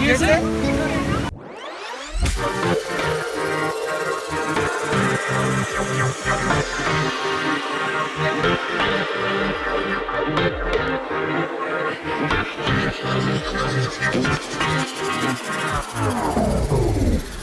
Here's it? Oh.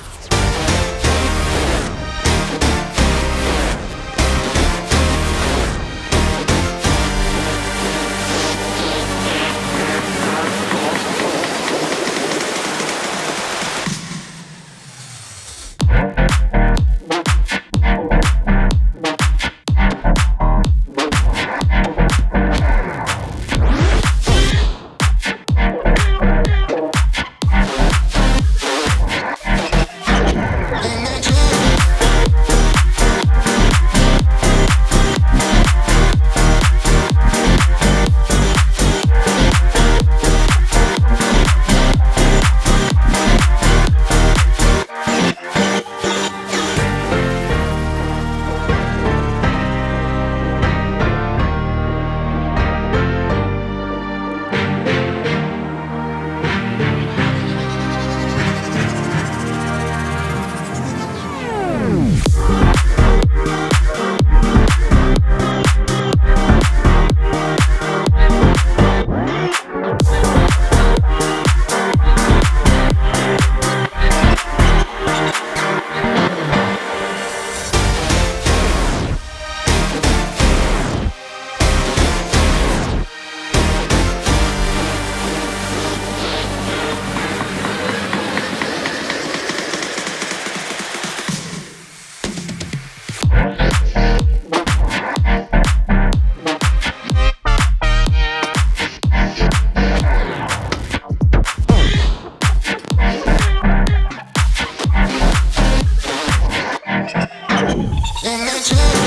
গিয়েছে এই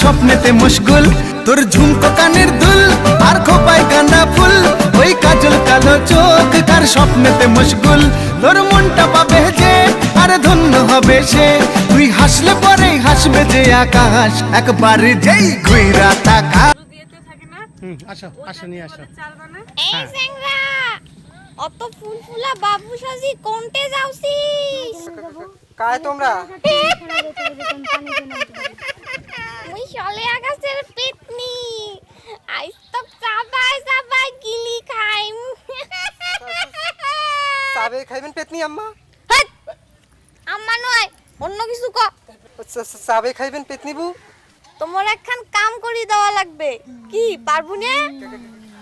স্বপ্নেতে মুশগুল তোর ঝুমকো কানের দুল আর খোপায় গাঁদা ফুল ওই কাজল কালো চোখ কার স্বপ্নেতে মুশগুল তোর মনটা পাবে যে আর ধন্য হবে সে। তুই হাসলে পরেই হাসবে যে আকাশ একবার যেই ঘুইরা তাকা আসো আসো নিয়ে আসো। এই অত বাবু সাজি কোনটে যাওছিস কায় তোমরা? চলে আকাশের পেতনি। আইস তো চাবাই চাবাই গিলি খাইম। চাবে খাইবেন পেতনি আম্মা? আম্মা নয় অন্য কিছু ক। চা- চা- খাইবেন পেতনি বউ? তোমার একখান কাম করি দেওয়া লাগবে। কি পারব না?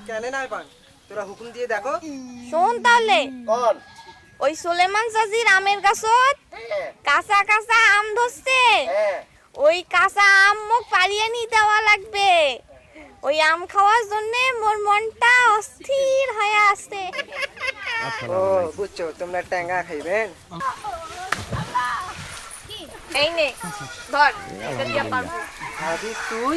কেন নাই পান তোরা হুকুম দিয়ে দেখো। শোন তাহলে। ওই সোলেমান সাজির আমের গাছত কাঁচা কাঁচা আম ধরছে। ওই কাঁচা আম মুখ পালিয়ে নিয়ে দেওয়া লাগবে। ওই আম খাওয়ার জন্য মোর মনটা অস্থির হয়ে আছে। ও বুঝছ তোমরা ট্যাঙ্গা খাইবেন? এই নে ধর। এটা দিয়ে পারব ভাবি তুই?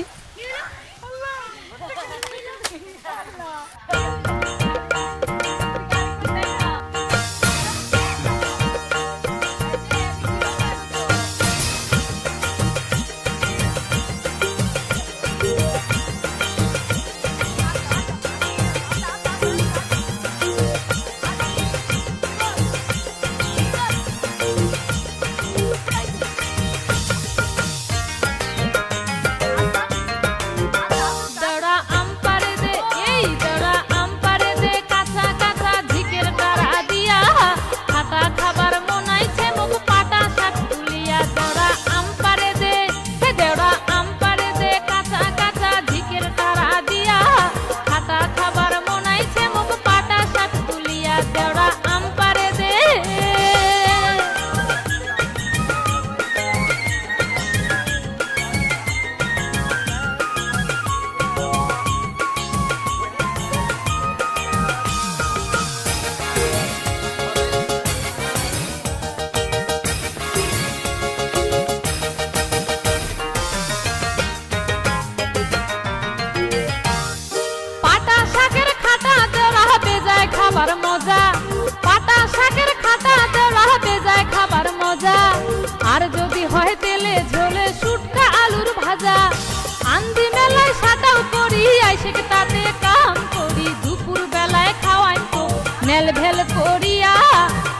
তাতে কাম করি দুপুর বেলায় খাওয়াই তো। নেল ভেল করিয়া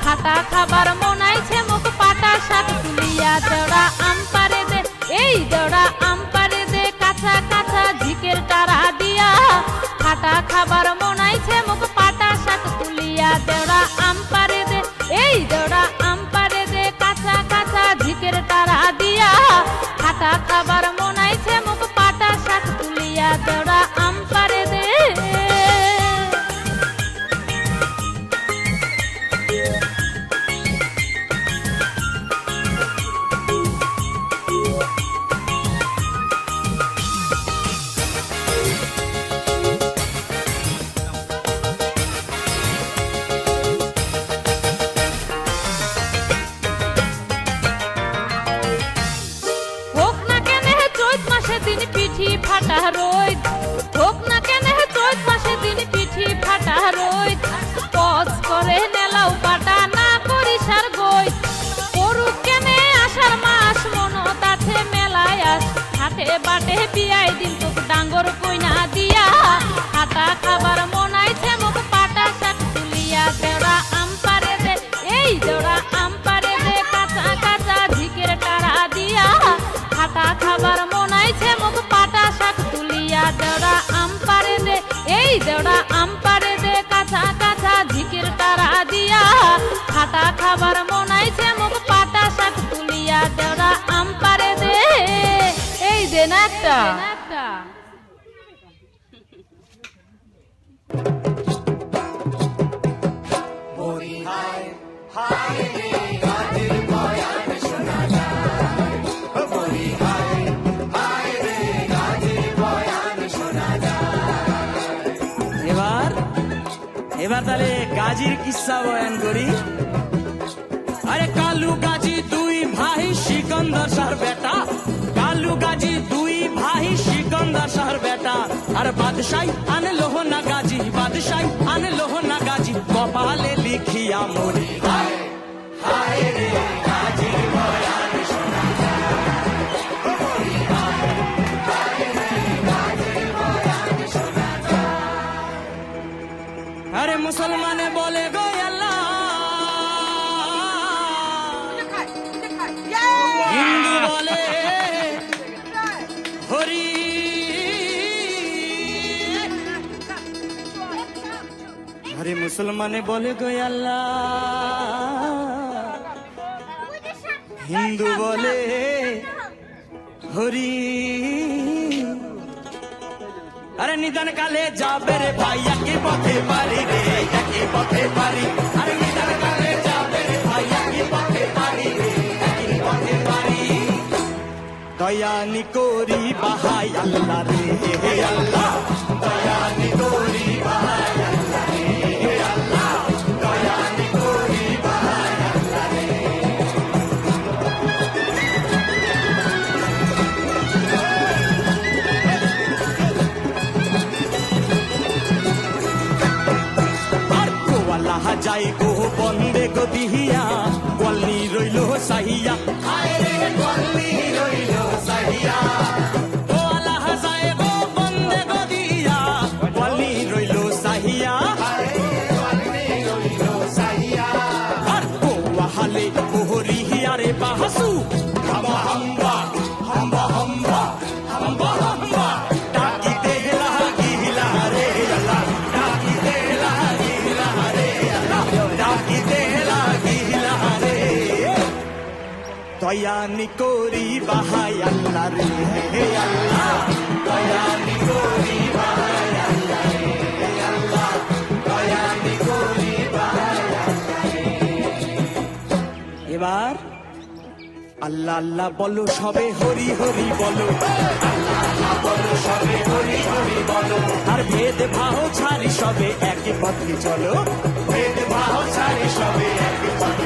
খাটা খাবার মনাইছে পিঠি ফাটা রোদ হোক না কেন চৈত মাসে দিন পিঠি ফাটা রোদ পজ করে নেলাও পাটা, না করি সার গই করুক কেনে আষাঢ় মাস, মন তাঠে মেলায় আস। হাটে বাটে বিয়াই দিন তোক ডাঙ্গর কইনা দিয়া। হাটা খাবার মনাইছে খাবার মনাইছে মুখ পাটা শাক তুলিয়া আম পারে দে। এই দে না একটা। এবার এবার তাহলে গাজীর কিস্সা বয়ান করি? সিকন্দর বেটা কালু গাজী দুই ভাই সিকন্দর বেটা। আর বাদশাই আনে লোহনা গাজী বাদশাই আনে লোহনা গাজী কপালে লিখিয়া মরি হায় হায় রে গাজীর বয়ান শোনা আরে মুসলমানে বলে গো মুসলমানে বলে গো আল্লাহ। হিন্দু বলে হরি আরে নিদান কালে যাবে রে ভাই, একই পথে পারি রে, একই পথে পারি। আরে নিদান কালে যাবে রে ভাই, একই পথে পারি রে, একই পথে পারি। দয়ানি করি বাহাই আল্লাহ রে, হে আল্লাহ। দয়ানি করি যাই গো বন্দে গো দিহিয়া গোয়ালি রইল সাহিয়া। করি বাহাই আল্লাহ রে। হে আল্লাহ করি এবার আল্লাহ আল্লাহ বলো সবে হরি হরি বলো সবে হরি হরি বলো। আর ভেদ ভাও ছাড়ি সবে একই পথে চলো। ভেদ ভাও ছাড়ি সবে একই পথে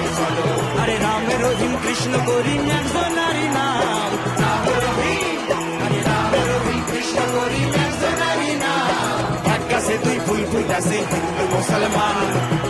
রহিম, কৃষ্ণ করি একজন নারী নাম। রাম রহিম আরে রাম রহিম কৃষ্ণ করি একজন নারী নাম এক গাছে দুই ফুল ফুটাছে হিন্দু মুসলমান।